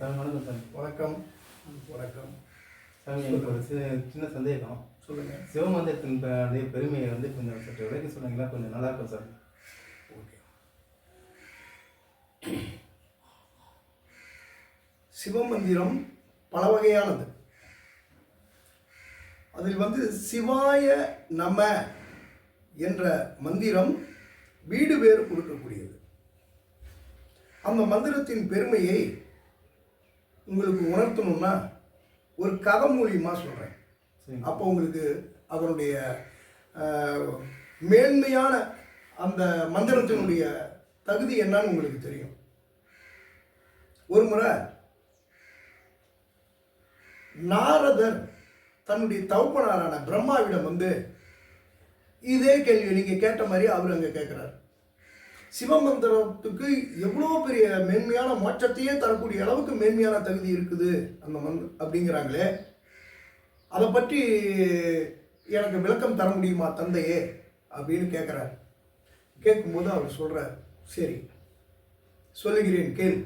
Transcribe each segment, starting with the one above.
சாமி வணக்கம் வணக்கம். வணக்கம். சாமி எனக்கு ஒரு சின்ன சந்தேகம். சொல்லுங்க. சிவமந்திரத்தின் அதே பெருமையை வந்து கொஞ்சம் சற்று விளக்கி சொன்னீங்களா கொஞ்சம் நல்லா இருக்கும் சார். ஓகே. சிவமந்திரம் பல வகையானது. அதில் வந்து சிவாய நம என்ற மந்திரம் வீடு வேறு கொடுக்கக்கூடியது. அந்த மந்திரத்தின் பெருமையை உங்களுக்கு உணர்த்தணும்னா ஒரு கதை மூலியமாக சொல்கிறேன் அப்போ உங்களுக்கு அதனுடைய மேன்மையான அந்த மந்திரத்தினுடைய தகுதி என்னன்னு உங்களுக்கு தெரியும். ஒரு முறை நாரதர் தன்னுடைய தகப்பனாரான பிரம்மாவிடம் வந்து இதே கேள்வி நீங்க கேட்ட மாதிரி அவர் அங்க கேட்கிறார் சிவமந்திரத்துக்கு எவ்வளோ பெரிய மேன்மையான மோட்சத்தையே தரக்கூடிய அளவுக்கு மேன்மையான தகுதி இருக்குது. அந்த மந்த் அப்படிங்கிறாங்களே. அதை பற்றி எனக்கு விளக்கம் தர முடியுமா தந்தையே? அப்படின்னு கேட்குறார் கேட்கும்போது அவர் சொல்கிறார் சரி சொல்லுகிறேன் கேள்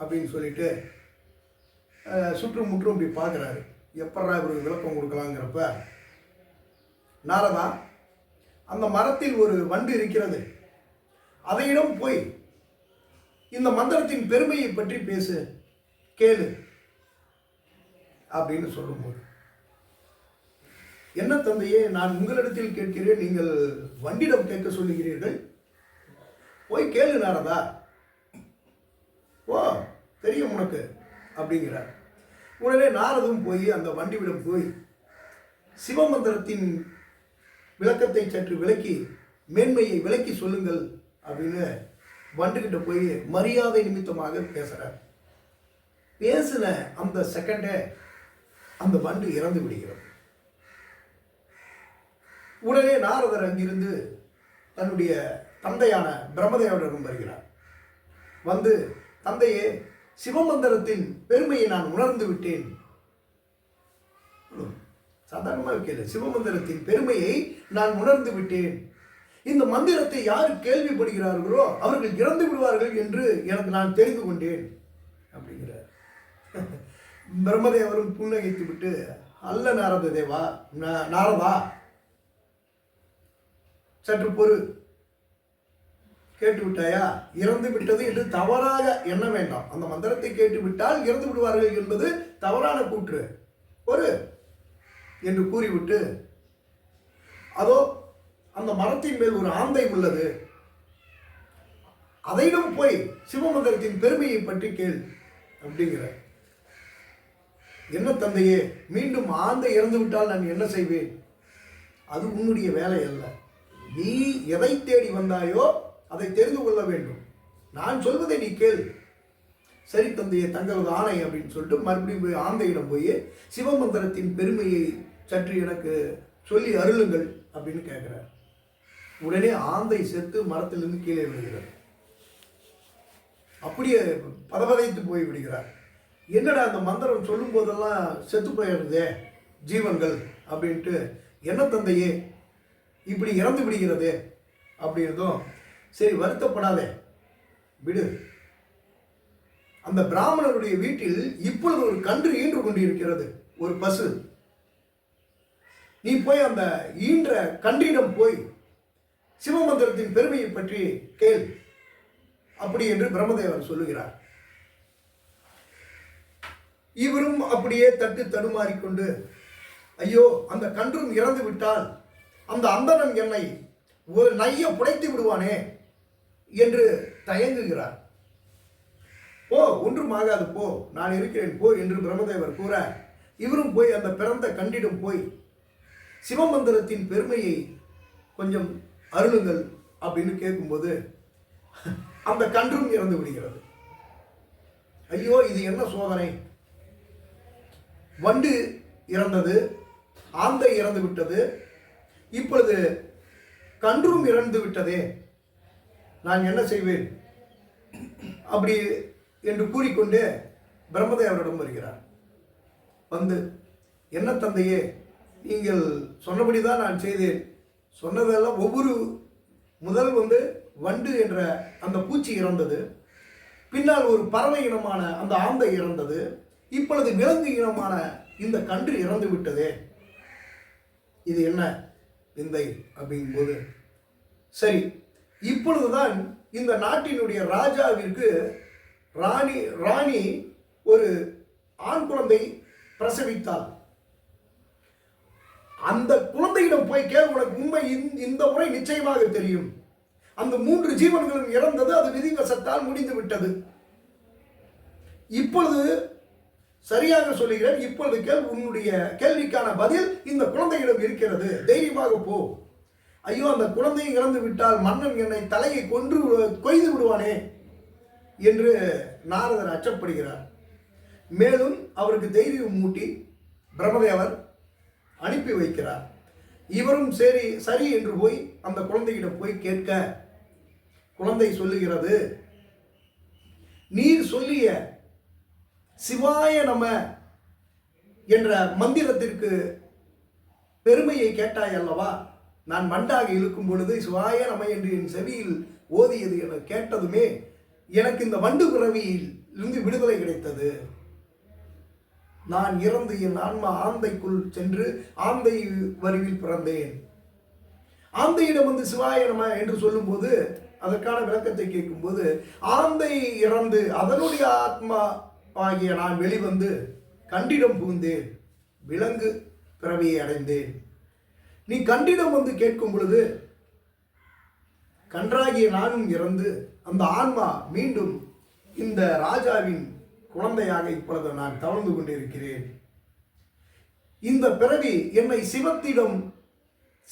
அப்படின்னு சொல்லிட்டு சுற்று சுற்றும் முற்றும் இப்படி பார்க்குறாரு எப்பட்றா இவருக்கு விளக்கம் கொடுக்கலாங்கிறப்ப நாரதா அந்த மரத்தில் ஒரு வண்டு இருக்கிறது. அதையிடம் போய் இந்த மந்திரத்தின் பெருமையை பற்றி பேசு கேளு அப்படின்னு சொல்லும்போது என்ன தந்தையே நான் உங்களிடத்தில் கேட்கிறேன் நீங்கள் வண்டிடம் கேட்க சொல்லுகிறீர்கள். போய் கேளு நாரதா. ஓ தெரியும் உனக்கு அப்படிங்கிறார். உடனே நாரதும் போய் அந்த வண்டிவிடம் போய் சிவமந்திரத்தின் விளக்கத்தை சற்று விளக்கி மேன்மையை விளக்கி சொல்லுங்கள். அப்படின்னு வண்டுகிட்ட போய் மரியாதை நிமித்தமாக பேசுகிறார் பேசின அந்த செகண்டே அந்த வண்டு இறந்து விடுகிறது. உடனே நாரதர் அங்கிருந்து தன்னுடைய தந்தையான பிரம்மதேவரிடம் வருகிறார். வந்து தந்தையே சிவமந்திரத்தின் பெருமையை நான் உணர்ந்து விட்டேன். சாதாரணமாக கேளு சிவமந்திரத்தின் பெருமையை நான் உணர்ந்து விட்டேன். இந்த மந்திரத்தை யார் கேள்விப்படுகிறார்களோ அவர்கள் இறந்து விடுவார்கள் என்று எனக்கு நான் தெரிந்து கொண்டேன் அப்படிங்கிறார். பிரம்மதேவரும் புன்னகைத்து விட்டு அல்ல நாரத தேவா நாரதா சற்று பொறு. கேட்டு விட்டாயா இறந்து விட்டது என்று தவறாக எண்ண வேண்டாம். அந்த மந்திரத்தை கேட்டு விட்டால் இறந்து விடுவார்கள் என்பது தவறான கூற்று. ஒரு என்று கூறிவிட்டு அதோ அந்த மரத்தின் மேல் ஒரு ஆந்தை உள்ளது. அதையிடம் போய் சிவமந்திரத்தின் பெருமையை பற்றி கேள் அப்படிங்கிற என்ன தந்தையே மீண்டும் ஆந்தை இறந்து விட்டால் நான் என்ன செய்வேன்? அது உன்னுடைய வேலை அல்ல. நீ எதை தேடி வந்தாயோ அதை தெரிந்து கொள்ள வேண்டும். நான் சொல்வதை நீ கேள். சரி தந்தையே தங்களது ஆணை அப்படின்னு சொல்லிட்டு மறுபடியும் போய் ஆந்தையிடம் போய் சிவமந்திரத்தின் பெருமையை சற்று எனக்கு சொல்லி அருளுங்கள் அப்படின்னு கேட்குறேன் உடனே ஆந்தை செத்து மரத்திலிருந்து கீழே விழுகிறார். அப்படியே பதபதைத்து போய் விடுகிறார். என்னடா அந்த மந்திரம் சொல்லும் போதெல்லாம் செத்து போயிருந்தே ஜீவன்கள் அப்படின்ட்டு என்ன தந்தையே இப்படி இறந்து விடுகிறதே அப்படின்றதும் சரி வருத்தப்படாதே விடு. அந்த பிராமணருடைய வீட்டில் இப்பொழுது ஒரு கன்று ஈன்று கொண்டிருக்கிறது ஒரு பசு. நீ போய் அந்த ஈன்ற கன்றிடம் போய் சிவமந்திரத்தின் பெருமையை பற்றி கேள். அப்படி என்று பிரம்மதேவர் சொல்லுகிறார். இவரும் அப்படியே தட்டு தடுமாறிக்கொண்டு ஐயோ அந்த கன்றும் இறந்து விட்டால் அந்த அந்தனம் என்னை ஒரு நைய புடைத்து விடுவானே என்று தயங்குகிறார். போ ஒன்றும் ஆகாது போ நான் இருக்கிறேன் போ என்று பிரம்மதேவர் கூற இவரும் போய் அந்த பிறந்த கண்டிடம் போய் சிவமந்திரத்தின் பெருமையை கொஞ்சம் அருளுங்கள் அப்படின்னு கேட்கும்போது அந்த கன்றும் இறந்து விடுகிறது. ஐயோ இது என்ன சோதனை? வண்டு இறந்தது ஆந்தை இறந்து விட்டது இப்பொழுது கன்றும் இறந்து விட்டதே நான் என்ன செய்வேன்? அப்படி என்று கூறிக்கொண்டு பிரம்மதேவரிடம் வருகிறார். வந்து என்ன தந்தையே நீங்கள் சொன்னபடி தான் நான் செய்தேன். சொன்னதெல்லாம் ஒவ்வொரு முதல் வந்து வண்டு என்ற அந்த பூச்சி இறந்தது. பின்னால் ஒரு பறவை இனமான அந்த ஆந்தை இறந்தது. இப்பொழுது விலங்கு இனமான இந்த கன்று இறந்து விட்டதே. இது என்ன? விந்தை அப்படிங்கும்போது. சரி இப்பொழுதுதான் இந்த நாட்டினுடைய ராஜாவிற்கு ராணி ராணி ஒரு ஆண் குழந்தை பிரசவித்தாள். அந்த குழந்தையிடம் போய் கேள் உனக்கு உண்மை இந்த- இந்த முறை நிச்சயமாக தெரியும். அந்த மூன்று ஜீவன்களும் இறந்தது அது விதிவசத்தால் முடிந்து விட்டது இப்பொழுது சரியாக சொல்லுகிறேன் இப்பொழுது கேள் உன்னுடைய கேள்விக்கான பதில் இந்த குழந்தையிடம் இருக்கிறது. தைரியமாக போ. ஐயோ அந்த குழந்தையை இறந்து விட்டால் மன்னன் என்னை தலையை கொன்று கொய்து விடுவானே என்று நாரதர் அச்சப்படுகிறார். மேலும் அவருக்கு தைரியம் மூட்டி பிரம்மதேவர் அனுப்பி வைக்கிறார். இவரும் சரி சரி என்று போய் அந்த குழந்தையிடம் போய் கேட்க குழந்தை சொல்லுகிறது நீர் சொல்லிய சிவாய நம என்ற மந்திரத்திற்கு பெருமையை கேட்டாய் அல்லவா? நான் மண்டாக இருக்கும் பொழுது சிவாய நம என்று என் செவியில் ஓதியது என கேட்டதுமே எனக்கு இந்த வண்டு பிறவியில் இருந்து விடுதலை கிடைத்தது. நான் இறந்து என் ஆன்மா ஆந்தைக்குள் சென்று ஆந்தை வரிவில் பிறந்தேன். ஆந்தையிடம் வந்து சிவாய நம என்று சொல்லும்போது அதற்கான விளக்கத்தை கேட்கும்போது ஆந்தை இறந்து அதனுடைய ஆத்மா ஆகிய நான் வெளிவந்து கண்டிடம் புகுந்தேன். விலங்கு பிறவியை அடைந்தேன். நீ கண்டிடம் வந்து கேட்கும் பொழுது கன்றாகிய நானும் இறந்து அந்த ஆன்மா மீண்டும் இந்த ராஜாவின் குழந்தையாக இப்பொழுது நான் தவழ்ந்து கொண்டிருக்கிறேன். இந்த பிறவி என்னை சிவத்திடம்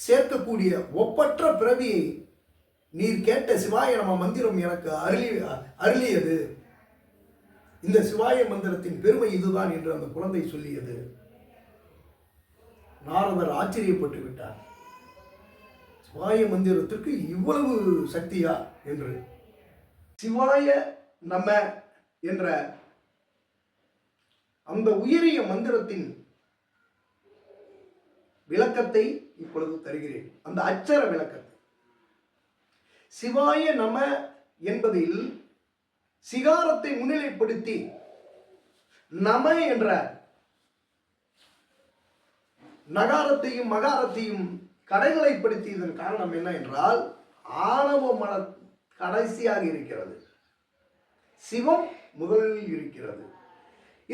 சேர்க்கக்கூடிய ஒப்பற்ற பிறவியை நீர் கேட்ட சிவாய நம மந்திரம் எனக்கு அருளி அருளியது. இந்த சிவாய மந்திரத்தின் பெருமை இதுதான் என்று அந்த குழந்தை சொல்லியது. நாரதர் ஆச்சரியப்பட்டு விட்டார். சிவாய மந்திரத்திற்கு இவ்வளவு சக்தியா என்று. சிவாய நம என்ற அந்த உயரிய மந்திரத்தின் விளக்கத்தை இப்பொழுது தருகிறேன். அந்த அச்சர விளக்கத்தை. சிவாய நம என்பதில் சிகாரத்தை முன்னிலைப்படுத்தி நம என்ற நகாரத்தையும் மகாரத்தையும் கடைகளைப்படுத்தியதன் காரணம் என்ன என்றால் ஆணவ மன கடைசியாக இருக்கிறது. சிவம் முதலில் இருக்கிறது.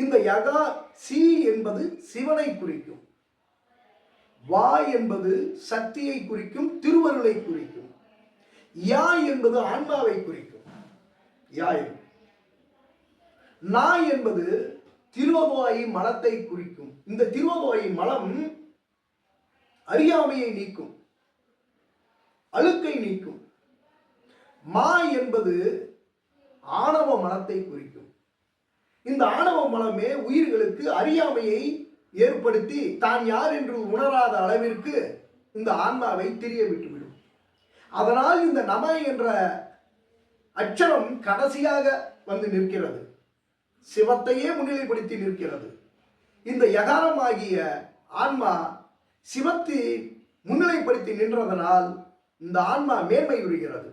இந்த யகா சி என்பது சிவனை குறிக்கும். வா என்பது சக்தியை குறிக்கும் திருவருளை குறிக்கும். யா என்பது ஆன்மாவை குறிக்கும். யா நா என்பது திருவபாயி மலத்தை குறிக்கும். இந்த திருவபாயி மலம் அறியாமையை நீக்கும். அழுக்கை நீக்கும். மா என்பது ஆணவ மலத்தை குறிக்கும். இந்த ஆணவ மலமே உயிர்களுக்கு அறியாமையை ஏற்படுத்தி தான் யார் என்று உணராத அளவிற்கு இந்த ஆன்மாவை தெரிய விட்டுவிடும். அதனால் இந்த நம என்ற அச்சரம் கடைசியாக வந்து நிற்கிறது. சிவத்தையே முன்னிலைப்படுத்தி நிற்கிறது. இந்த யகாரமாகிய ஆன்மா சிவத்தை முன்னிலைப்படுத்தி நின்றதனால் இந்த ஆன்மா மேன்மை உறுகிறது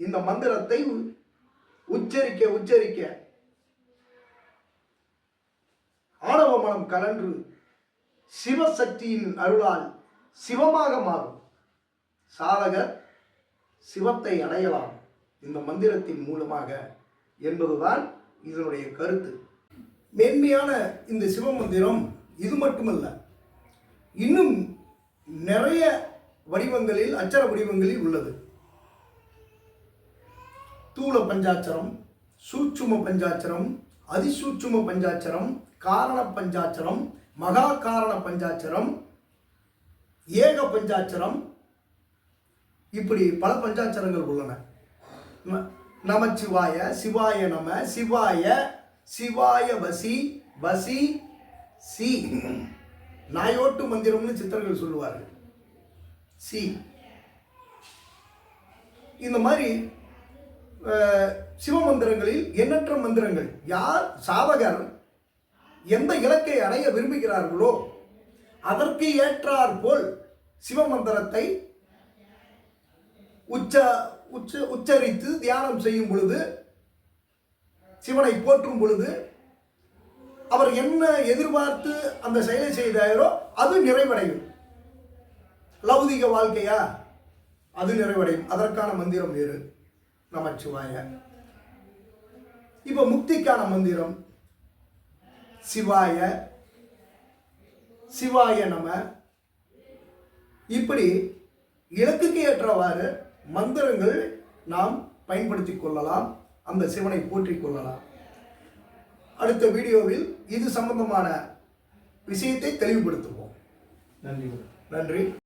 இந்த மந்திரத்தை உ- உச்சரிக்க உச்சரிக்க ஆணவ மனம் கலன்று சிவசக்தியின் அருளால் சிவமாக மாறும். சாதகர் சிவத்தை அடையலாம் இந்த மந்திரத்தின் மூலமாக என்பதுதான் இதனுடைய கருத்து. மேன்மையான இந்த சிவமந்திரம் இது மட்டுமல்ல இன்னும் நிறைய வடிவங்களில் அச்சர வடிவங்களில் உள்ளது. தூள பஞ்சாட்சரம் சூட்சும பஞ்சாட்சரம் அதிசூட்சும பஞ்சாட்சரம் காரண பஞ்சாட்சரம் மகா காரண பஞ்சாட்சரம் ஏக பஞ்சாட்சரம் இப்படி பல பஞ்சாட்சரங்கள் உள்ளன. நமச்சிவாய சிவாய நம சிவாய சிவாய வசி வசி சி. நாயோட்டு மந்திரம்னு சித்தர்கள் சொல்லுவார்கள். சி. இந்த மாதிரி சிவ மந்திரங்களில் எண்ணற்ற மந்திரங்கள். யார் சாதகர் எந்த இலக்கை அடைய விரும்புகிறார்களோ அதற்கு ஏற்றார் போல் சிவமந்திரத்தை உச்ச உச்ச உச்சரித்து தியானம் செய்யும் பொழுது சிவனை போற்றும் பொழுது அவர் என்ன எதிர்பார்த்து அந்த செயலை செய்தாரோ அது நிறைவடையும். லௌதிக வாழ்க்கையா? அது நிறைவடையும். அதற்கான மந்திரம் வேறு. நமச்சிவாய. இப்போ முக்திக்கான மந்திரம் சிவாய சிவாய நம. இப்படி இலக்குக்கு ஏற்றவாறு மந்திரங்கள் நாம் பயன்படுத்திக் கொள்ளலாம் அந்த சிவனை போற்றிக் கொள்ளலாம். அடுத்த வீடியோவில் இது சம்பந்தமான விஷயத்தை தெளிவுபடுத்துவோம். நன்றி. நன்றி.